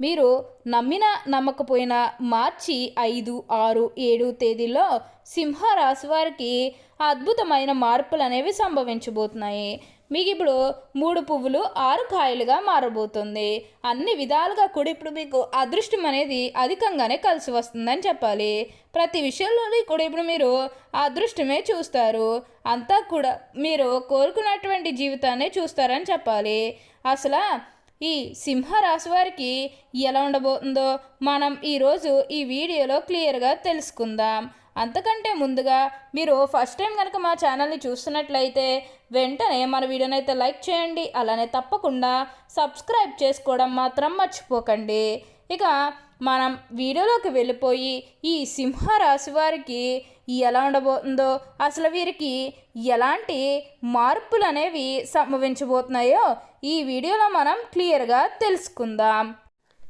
మీరు నమ్మిన నమ్మకపోయినా మార్చి ఐదు ఆరు ఏడు తేదీల్లో సింహరాశి వారికి అద్భుతమైన మార్పులు అనేవి సంభవించబోతున్నాయి. మీకు ఇప్పుడు మూడు పువ్వులు ఆరు కాయలుగా మారబోతుంది. అన్ని విధాలుగా కూడా ఇప్పుడు మీకు అదృష్టం అనేది అధికంగానే కలిసి వస్తుందని చెప్పాలి. ప్రతి విషయంలోని కూడా ఇప్పుడు మీరు అదృష్టమే చూస్తారు. అంతా కూడా మీరు కోరుకున్నటువంటి జీవితాన్ని చూస్తారని చెప్పాలి. అసలు ఈ సింహరాశి వారికి ఎలా ఉండబోతుందో మనం ఈరోజు ఈ వీడియోలో క్లియర్గా తెలుసుకుందాం. అంతకంటే ముందుగా మీరు ఫస్ట్ టైం కనుక మా ఛానల్ని చూస్తున్నట్లయితే వెంటనే మన వీడియోని అయితే లైక్ చేయండి అలానే తప్పకుండా సబ్స్క్రైబ్ చేసుకోవడం మాత్రం మర్చిపోకండి. ఇక మనం వీడియోలోకి వెళ్ళిపోయి ఈ సింహరాశి వారికి ఎలా ఉండబోతుందో అసలు వీరికి ఎలాంటి మార్పులు అనేవి సంభవించబోతున్నాయో ఈ వీడియోలో మనం క్లియర్గా తెలుసుకుందాం.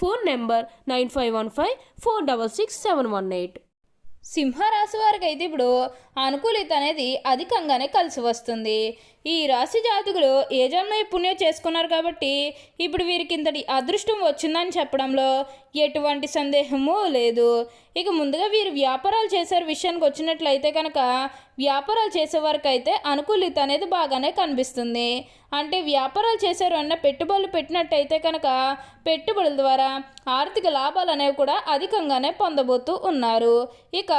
Phone number nine five one five four double six seven one eight. సింహరాశి వారికి అయితే ఇప్పుడు అనుకూలిత అనేది అధికంగానే కలిసి వస్తుంది. ఈ రాశి జాతకులు ఏ జన్మ పుణ్యం చేసుకున్నారు కాబట్టి ఇప్పుడు వీరికి ఇంతటి అదృష్టం వచ్చిందని చెప్పడంలో ఎటువంటి సందేహము లేదు. ఇక ముందుగా వీరు వ్యాపారాలు చేసే విషయానికి వచ్చినట్లయితే కనుక వ్యాపారాలు చేసేవారికి అయితే అనుకూలిత అనేది బాగానే కనిపిస్తుంది. అంటే వ్యాపారాలు చేశారు అన్న పెట్టుబడులు పెట్టినట్టయితే కనుక పెట్టుబడుల ద్వారా ఆర్థిక లాభాలు అనేవి కూడా అధికంగానే పొందబోతూ ఉన్నారు. ఇక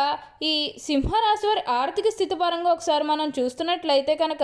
ఈ సింహరాశి వారి ఆర్థిక స్థితి పరంగా ఒకసారి మనం చూస్తున్నట్లయితే కనుక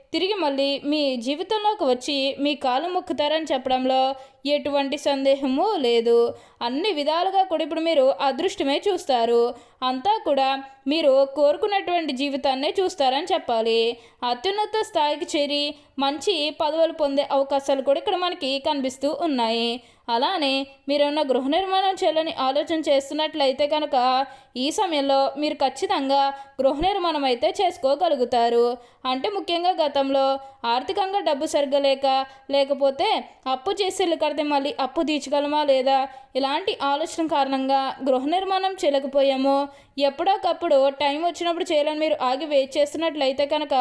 తిరిగి మళ్ళీ మీ జీవితంలోకి వచ్చి మీ కాలు మొక్కుతారని చెప్పడంలో ఎటువంటి సందేహము లేదు. అన్ని విధాలుగా కూడా ఇప్పుడు మీరు అదృష్టమే చూస్తారు. అంతా కూడా మీరు కోరుకున్నటువంటి జీవితాన్నే చూస్తారని చెప్పాలి. అత్యున్నత స్థాయికి చేరి మంచి పదవులు పొందే అవకాశాలు కూడా ఇక్కడ మనకి కనిపిస్తూ ఉన్నాయి. అలానే మీరేమన్నా గృహ నిర్మాణం చేయాలని ఆలోచన చేస్తున్నట్లయితే కనుక ఈ సమయంలో మీరు ఖచ్చితంగా గృహ నిర్మాణం అయితే చేసుకోగలుగుతారు. అంటే ముఖ్యంగా గతంలో ఆర్థికంగా డబ్బు సరిగ్గా లేక లేకపోతే అప్పు చేసి ఇల్లు కడితే మళ్ళీ అప్పు తీర్చగలమా లేదా ఇలాంటి ఆలోచన కారణంగా గృహ నిర్మాణం చేయలేకపోయాము ఎప్పుడోకప్పుడు టైం వచ్చినప్పుడు చేయాలని మీరు ఆగి వెయిట్ చేస్తున్నట్లయితే కనుక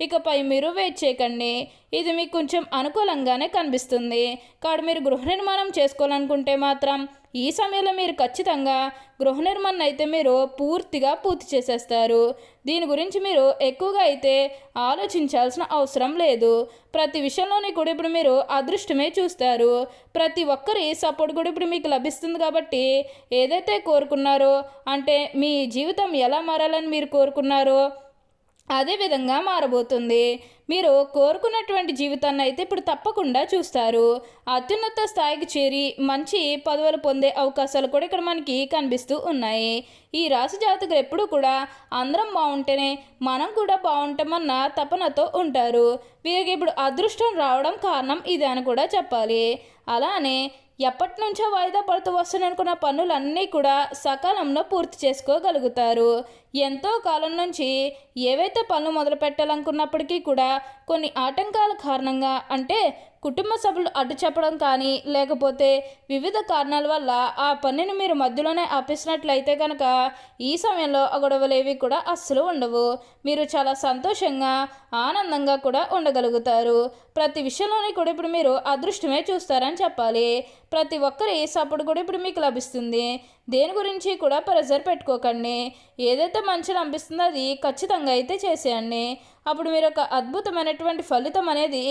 ఇకపై మీరు వెయిట్ చేయకండి. ఇది మీకు కొంచెం అనుకూలంగానే కనిపిస్తుంది. కాడు మీరు గృహ నిర్మాణం చేసుకోవాలనుకుంటే మాత్రం ఈ సమయంలో మీరు ఖచ్చితంగా గృహ నిర్మాణం అయితే మీరు పూర్తిగా పూర్తి చేసేస్తారు. దీని గురించి మీరు ఎక్కువగా అయితే ఆలోచించాల్సిన అవసరం లేదు. ప్రతి విషయంలోని కూడా ఇప్పుడు మీరు అదృష్టమే చూస్తారు. ప్రతి ఒక్కరి సపోర్ట్ కూడా ఇప్పుడు మీకు లభిస్తుంది కాబట్టి ఏదైతే కోరుకున్నారో అంటే మీ జీవితం ఎలా మారాలని మీరు కోరుకున్నారో అదే విధంగా మారబోతుంది. మీరు కోరుకున్నటువంటి జీవితాన్ని అయితే ఇప్పుడు తప్పకుండా చూస్తారు. అత్యున్నత స్థాయికి చేరి మంచి పదవులు పొందే అవకాశాలు కూడా ఇక్కడ మనకి కనిపిస్తూ ఉన్నాయి. ఈ రాశి జాతకులు ఎప్పుడూ కూడా అందరం బాగుంటేనే మనం కూడా బాగుంటామన్న తపనతో ఉంటారు. వీరికి ఇప్పుడు అదృష్టం రావడం కారణం ఇదే అని కూడా చెప్పాలి. అలానే ఎప్పటి నుంచో వాయిదా పడుతూ వస్తున్ననుకున్న పనులన్నీ కూడా సకాలంలో పూర్తి చేసుకోగలుగుతారు. ఎంతో కాలం నుంచి ఏవైతే పనులు మొదలు పెట్టాలనుకున్నప్పటికీ కూడా కొన్ని ఆటంకాల కారణంగా అంటే కుటుంబ సభ్యులు అడ్డు చెప్పడం కానీ లేకపోతే వివిధ కారణాల వల్ల ఆ పనిని మీరు మధ్యలోనే ఆపేసినట్లయితే కనుక ఈ సమయంలో ఆ గొడవలేవి కూడా అస్సలు ఉండవు. మీరు చాలా సంతోషంగా ఆనందంగా కూడా ఉండగలుగుతారు. ప్రతి విషయంలోని కూడా ఇప్పుడు మీరు అదృష్టమే చూస్తారని చెప్పాలి. ప్రతి ఒక్కరి సపోర్ట్ కూడా ఇప్పుడు మీకు లభిస్తుంది. దేని గురించి కూడా ప్రెజర్ పెట్టుకోకండి. ఏదైతే మంచిగా అనిపిస్తుందో అది ఖచ్చితంగా అయితే చేసేయండి. అప్పుడు మీరు ఒక అద్భుతమైనటువంటి ఫలితం అనేది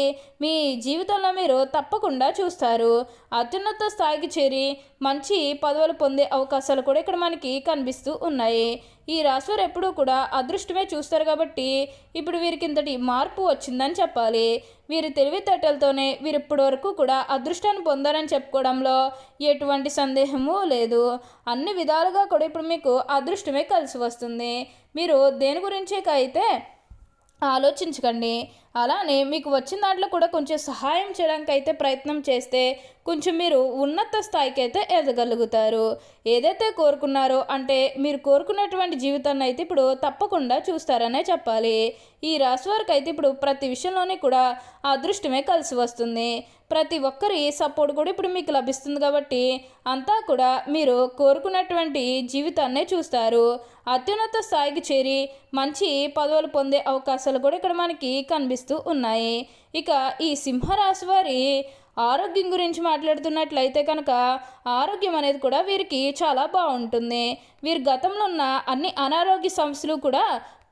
మీ జీవితంలో మీరు తప్పకుండా చూస్తారు. అత్యున్నత స్థాయికి చేరి మంచి పదవులు పొందే అవకాశాలు కూడా ఇక్కడ మనకి కనిపిస్తూ ఉన్నాయి. ఈ రాశివారు ఎప్పుడూ కూడా అదృష్టమే చూస్తారు కాబట్టి ఇప్పుడు వీరికి ఇంతటి మార్పు వచ్చిందని చెప్పాలి. వీరి తెలివితేటలతోనే వీరు ఇప్పటి వరకు కూడా అదృష్టాన్ని పొందారని చెప్పుకోవడంలో ఎటువంటి సందేహము లేదు. అన్ని విధాలుగా కూడా ఇప్పుడు మీకు అదృష్టమే కలిసి వస్తుంది. మీరు దేని గురించే అయితే ఆలోచించకండి. అలానే మీకు వచ్చిన దాంట్లో కూడా కొంచెం సహాయం చేయడానికి అయితే ప్రయత్నం చేస్తే కొంచెం మీరు ఉన్నత స్థాయికి అయితే ఎదగలుగుతారు. ఏదైతే కోరుకున్నారో అంటే మీరు కోరుకున్నటువంటి జీవితాన్ని అయితే ఇప్పుడు తప్పకుండా చూస్తారనే చెప్పాలి. ఈ రాశి వారికి అయితే ఇప్పుడు ప్రతి విషయంలోనే కూడా అదృష్టమే కలిసి వస్తుంది. ప్రతి ఒక్కరి సపోర్ట్ కూడా ఇప్పుడు మీకు లభిస్తుంది కాబట్టి అంతా కూడా మీరు కోరుకున్నటువంటి జీవితాన్నే చూస్తారు. అత్యున్నత స్థాయికి చేరి మంచి పదవులు పొందే అవకాశాలు కూడా ఇక్కడ మనకి కనిపిస్తూ ఉన్నాయి. ఇక ఈ సింహరాశి వారి ఆరోగ్యం గురించి మాట్లాడుతున్నట్లయితే కనుక ఆరోగ్యం అనేది కూడా వీరికి చాలా బాగుంటుంది. వీరి గతంలో ఉన్న అన్ని అనారోగ్య సమస్యలు కూడా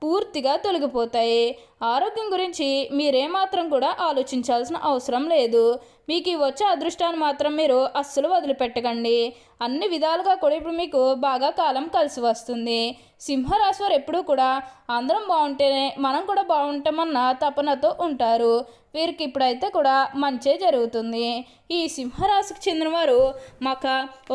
పూర్తిగా తొలగిపోతాయి. ఆరోగ్యం గురించి మీరేమాత్రం కూడా ఆలోచించాల్సిన అవసరం లేదు. మీకు ఈ వచ్చే అదృష్టాన్ని మాత్రం మీరు అస్సలు వదిలిపెట్టకండి. అన్ని విధాలుగా కూడా ఇప్పుడు మీకు బాగా కాలం కలిసి వస్తుంది. సింహరాశి వారు ఎప్పుడూ కూడా అందరం బాగుంటేనే మనం కూడా బాగుంటామన్న తపనతో ఉంటారు. వీరికి ఇప్పుడైతే కూడా మంచే జరుగుతుంది. ఈ సింహరాశికి చెందినవారు మక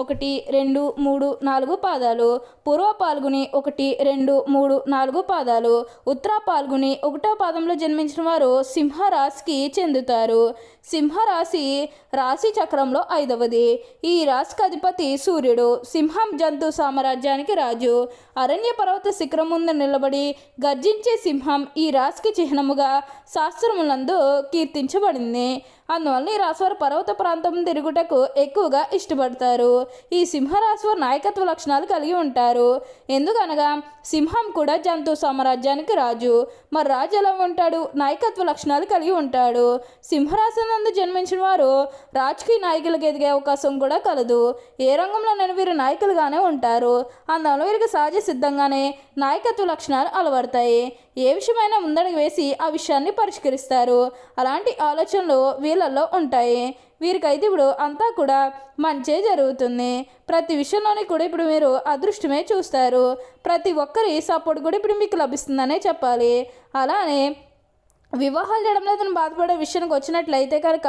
ఒకటి రెండు మూడు నాలుగు పాదాలు పూర్వ పాల్గొని ఒకటి రెండు మూడు నాలుగు పాదాలు ఉత్తర పాల్గొని ఒకటో పాదంలో జన్మించిన వారు సింహరాశికి చెందుతారు. సింహరాశి రాశి చక్రంలో ఐదవది. ఈ రాశికి అధిపతి సూర్యుడు. సింహం జంతు సామ్రాజ్యానికి రాజు. అరణ్య పర్వత శిఖరం ముందు నిలబడి గర్జించే సింహం ఈ రాశికి చిహ్నముగా శాస్త్రములందు కీర్తించబడింది. అందువల్ల ఈ రాశివారు పర్వత ప్రాంతం తిరుగుటకు ఎక్కువగా ఇష్టపడతారు. ఈ సింహరాశివారు నాయకత్వ లక్షణాలు కలిగి ఉంటారు. ఎందుకనగా సింహం కూడా జంతు సామ్రాజ్యానికి రాజు. మరి రాజు ఎలా ఉంటాడు? నాయకత్వ లక్షణాలు కలిగి ఉంటాడు. సింహరాశి నందు జన్మించిన వారు రాజకీయ నాయకులకు ఎదిగే అవకాశం కూడా కలదు. ఏ రంగంలోనైనా వీరు నాయకులుగానే ఉంటారు. అందువల్ల వీరికి సహజ సిద్ధంగానే నాయకత్వ లక్షణాలు అలవడతాయి. ఏ విషయమైనా ముందడుగు వేసి ఆ విషయాన్ని పరిష్కరిస్తారు. అలాంటి ఆలోచనలు వీళ్ళల్లో ఉంటాయి. వీరికైతే ఇప్పుడు అంతా కూడా మంచే జరుగుతుంది. ప్రతి విషయంలోని కూడా ఇప్పుడు మీరు అదృష్టమే చూస్తారు. ప్రతి ఒక్కరి సపోర్ట్ కూడా ఇప్పుడు మీకు లభిస్తుందనే చెప్పాలి. అలానే వివాహాలు చేయడం లేదని బాధపడే విషయానికి వచ్చినట్లయితే కనుక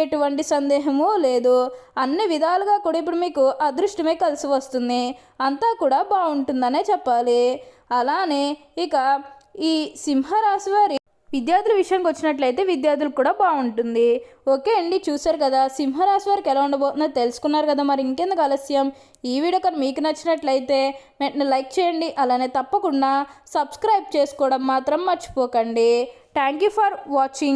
ఎటువంటి సందేహము లేదు. అన్ని విధాలుగా కూడా ఇప్పుడు మీకు అదృష్టమే కలిసి వస్తుంది. అంతా కూడా బాగుంటుందనే చెప్పాలి. అలానే ఇక ఈ సింహరాశి వారి విద్యార్థుల విషయానికి వచ్చినట్లయితే విద్యార్థులకు కూడా బాగుంటుంది. ఓకే అండి చూసారు కదా. సింహరాశి వారికి ఎలా ఉండబోతుందో తెలుసుకున్నారు కదా. మరి ఇంకెందుకు ఆలస్యం? ఈ వీడియో కానీ మీకు నచ్చినట్లయితే వెంటనే లైక్ చేయండి. అలానే తప్పకుండా సబ్స్క్రైబ్ చేసుకోవడం మాత్రం మర్చిపోకండి. Thank you for watching.